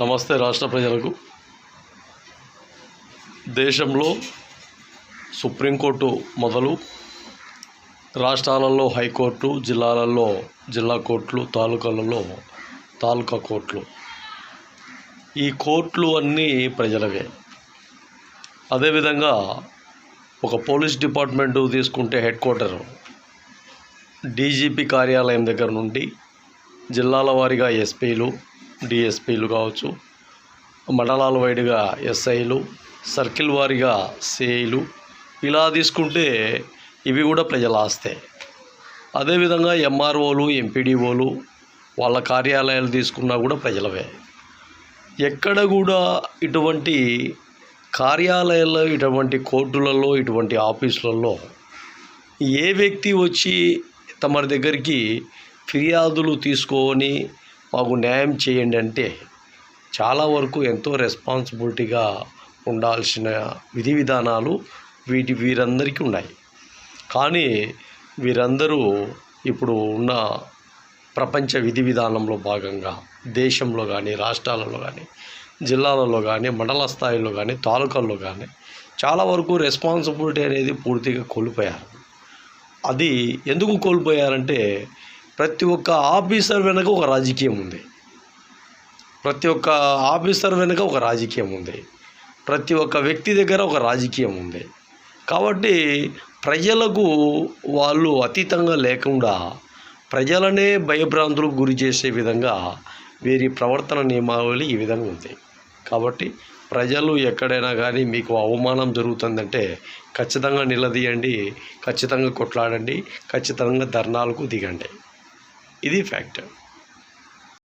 నమస్తే రాష్ట్ర ప్రజలకు. దేశంలో సుప్రీంకోర్టు మొదలు రాష్ట్రాలలో హైకోర్టు జిల్లాలలో జిల్లా కోర్టులు తాలూకాలలో తాలూకా కోర్టులు. ఈ కోర్టులు అన్నీ ప్రజలవే. అదేవిధంగా ఒక పోలీస్ డిపార్ట్మెంటు తీసుకుంటే హెడ్ క్వార్టర్ డీజీపీ కార్యాలయం దగ్గర నుండి జిల్లాల వారీగా ఎస్పీలు డిఎస్పీలు కావచ్చు మండలాల వైడ్గా ఎస్ఐలు సర్కిల్ వారీగా సిఐలు ఇలా తీసుకుంటే ఇవి కూడా ప్రజల ఆస్తే. అదేవిధంగా ఎంఆర్ఓలు ఎంపీడీఓలు వాళ్ళ కార్యాలయాలు తీసుకున్నా కూడా ప్రజలవే. ఎక్కడ కూడా ఇటువంటి కార్యాలయాల్లో ఇటువంటి కోర్టులలో ఇటువంటి ఆఫీసులలో ఏ వ్యక్తి వచ్చి తమ దగ్గరికి ఫిర్యాదులు తీసుకొని మాకు న్యాయం చేయండి అంటే చాలా వరకు ఎంతో రెస్పాన్సిబిలిటీగా ఉండాల్సిన విధి విధానాలు వీటి వీరందరికీ ఉన్నాయి. కానీ వీరందరూ ఇప్పుడు ఉన్న ప్రపంచ విధి విధానంలో భాగంగా దేశంలో కానీ రాష్ట్రాలలో కానీ జిల్లాలలో కానీ మండల స్థాయిలో కానీ తాలూకాల్లో కానీ చాలా వరకు రెస్పాన్సిబిలిటీ అనేది పూర్తిగా కోల్పోయారు. అది ఎందుకు కోల్పోయారంటే ప్రతి ఒక్క ఆఫీసర్ వెనక ఒక రాజకీయం ఉంది. ప్రతి ఒక్క ఆఫీసర్ వెనుక ఒక రాజకీయం ఉంది. ప్రతి ఒక్క వ్యక్తి దగ్గర ఒక రాజకీయం ఉంది. కాబట్టి ప్రజలకు వాళ్ళు అతీతంగా లేకుండా ప్రజలనే భయభ్రాంతులకు గురి చేసే విధంగా వీరి ప్రవర్తన నియమావళి ఈ విధంగా ఉంది. కాబట్టి ప్రజలు ఎక్కడైనా కానీ మీకు అవమానం జరుగుతుందంటే ఖచ్చితంగా నిలదీయండి ఖచ్చితంగా కొట్లాడండి ఖచ్చితంగా ధర్నాలకు దిగండి. ఇది ఫ్యాక్ట్.